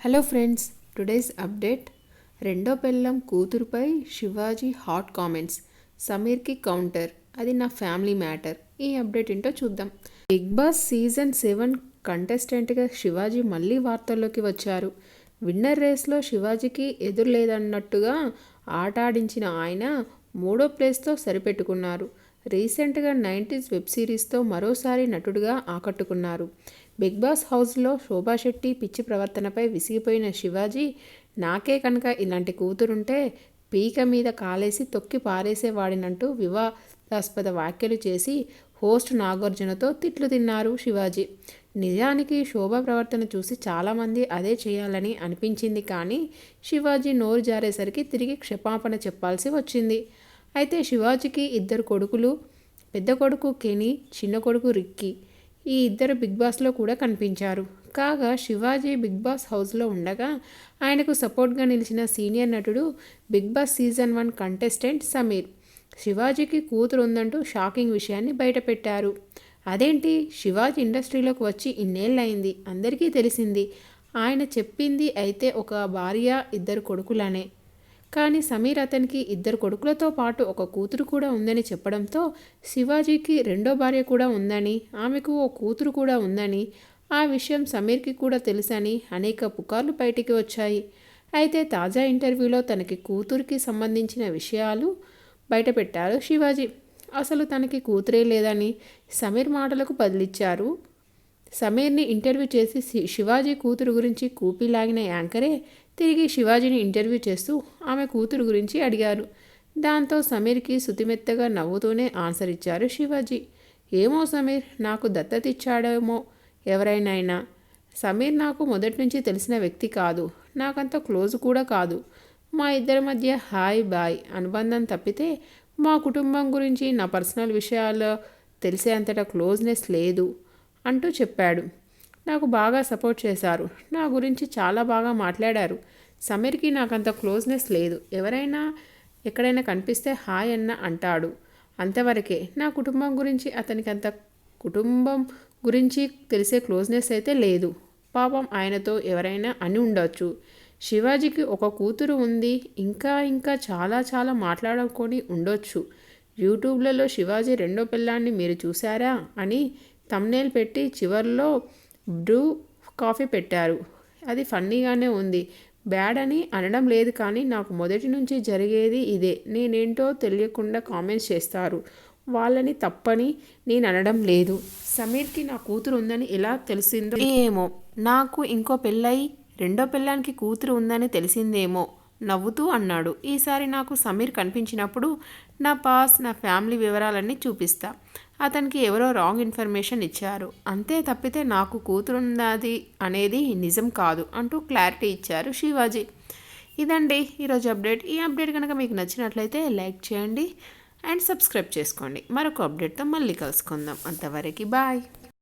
Hello friends today's update రెండో పెళ్ళం కూతురుపై శివాజీ హాట్ కామెంట్స్ సమీర్కి కౌంటర్ అది నా ఫ్యామిలీ మ్యాటర్ ఈ అప్డేట్ ఏంటో చూద్దాం. బిగ్ బాస్ సీజన్ సెవెన్ కంటెస్టెంట్గా శివాజీ మళ్ళీ వార్తల్లోకి వచ్చారు. విన్నర్ రేస్లో శివాజీకి ఎదురు లేదన్నట్టుగా ఆట ఆడించిన ఆయన మూడో ప్లేస్తో సరిపెట్టుకున్నారు. రీసెంట్గా నైంటీస్ వెబ్ సిరీస్తో మరోసారి నటుడుగా ఆకట్టుకున్నారు. బిగ్ బాస్ హౌస్లో శోభా శెట్టి పిచ్చి ప్రవర్తనపై విసిగిపోయిన శివాజీ నాకే కనుక ఇలాంటి కూతురుంటే పీక మీద కాలేసి తొక్కి పారేసేవాడినంటూ వివాదాస్పద వ్యాఖ్యలు చేసి హోస్ట్ నాగార్జునతో తిట్లు తిన్నారు శివాజీ. నిజానికి శోభ ప్రవర్తన చూసి చాలామంది అదే చేయాలని అనిపించింది కానీ శివాజీ నోరు జారేసరికి తిరిగి క్షమాపణ చెప్పాల్సి వచ్చింది. అయితే శివాజీకి ఇద్దరు కొడుకులు పెద్ద కొడుకు కెనీ చిన్న కొడుకు రిక్కీ. ఈ ఇద్దరు బిగ్ బాస్లో కూడా కనిపించారు. కాగా శివాజీ బిగ్ బాస్ హౌస్లో ఉండగా ఆయనకు సపోర్ట్గా నిలిచిన సీనియర్ నటుడు Bigg Boss season one contestant Sameer. శివాజీకి కూతురు ఉందంటూ షాకింగ్ విషయాన్ని బయటపెట్టారు. అదేంటి? శివాజీ ఇండస్ట్రీలోకి వచ్చి ఇన్నేళ్ళయింది. అందరికీ తెలిసింది. ఆయన చెప్పింది అయితే ఒక భార్య ఇద్దరు కొడుకులనే. కానీ సమీర్ అతనికి ఇద్దరు కొడుకులతో పాటు ఒక కూతురు కూడా ఉందని చెప్పడంతో శివాజీకి రెండో భార్య కూడా ఉందని ఆమెకు ఓ కూతురు కూడా ఉందని ఆ విషయం సమీర్కి కూడా తెలుసని అనేక పుకార్లు బయటికి వచ్చాయి. అయితే తాజా ఇంటర్వ్యూలో తనకి కూతురికి సంబంధించిన విషయాలు బయటపెట్టారు శివాజీ. అసలు తనకి కూతురే లేదని సమీర్ మాటలకు బదిలిచ్చారు. సమీర్ని ఇంటర్వ్యూ చేసి శివాజీ కూతురు గురించి కూపిలాగిన యాంకరే తిరిగి శివాజీని ఇంటర్వ్యూ చేస్తూ ఆమె కూతురు గురించి అడిగారు. దాంతో సమీర్కి శుతిమెత్తగా నవ్వుతూనే ఆన్సర్ ఇచ్చారు శివాజీ. ఏమో సమీర్ నాకు దత్తత ఇచ్చాడేమో ఎవరైనా సమీర్ నాకు మొదటి నుంచి తెలిసిన వ్యక్తి కాదు. నాకంత క్లోజ్ కూడా కాదు. మా ఇద్దరి మధ్య హాయ్ బాయ్ అనుబంధం తప్పితే మా కుటుంబం గురించి నా పర్సనల్ విషయాలు తెలిసేంతటా క్లోజ్నెస్ లేదు అంటూ చెప్పాడు. నాకు బాగా సపోర్ట్ చేశారు. నా గురించి చాలా బాగా మాట్లాడారు. సమీర్కి నాకంత క్లోజ్నెస్ లేదు. ఎవరైనా ఎక్కడైనా కనిపిస్తే హాయ్ అన్న అంటాడు. అంతవరకే నా కుటుంబం గురించి అతనికి అంత కుటుంబం గురించి తెలిసే క్లోజ్నెస్ అయితే లేదు. పాపం ఆయనతో ఎవరైనా అని ఉండొచ్చు. శివాజీకి ఒక కూతురు ఉంది. ఇంకా ఇంకా చాలా చాలా మాట్లాడుకొని ఉండొచ్చు. యూట్యూబ్లలో శివాజీ రెండో పిల్లాన్ని మీరు చూసారా అని తమ్నేల్ పెట్టి చివరిలో బ్రూ కాఫీ పెట్టారు. అది ఫన్నీగానే ఉంది. బ్యాడ్ అని అనడం లేదు కానీ నాకు మొదటి నుంచి జరిగేది ఇదే. నేనేంటో తెలియకుండా కామెంట్స్ చేస్తారు. వాళ్ళని తప్పని నేను అనడం లేదు. సమీర్కి నా కూతురు ఉందని ఎలా తెలిసిందో ఏమో. నాకు ఇంకో పెళ్ళై రెండో పెళ్ళానికి కూతురు ఉందని తెలిసిందేమో. నవ్వుతూ అన్నాడు. ఈసారి నాకు సమీర్ కనిపించినప్పుడు నా పాస్ నా ఫ్యామిలీ వివరాలన్నీ చూపిస్తా. అతనికి ఎవరో రాంగ్ ఇన్ఫర్మేషన్ ఇచ్చారు. అంతే తప్పితే నాకు కూతురున్నది అనేది నిజం కాదు అంటూ క్లారిటీ ఇచ్చారు శివాజీ. ఇదండి ఈరోజు అప్డేట్ ఈ అప్డేట్ కనుక మీకు నచ్చినట్లయితే లైక్ చేయండి అండ్ సబ్స్క్రైబ్ చేసుకోండి. మరొక అప్డేట్తో మళ్ళీ కలుసుకుందాం. అంతవరకు బాయ్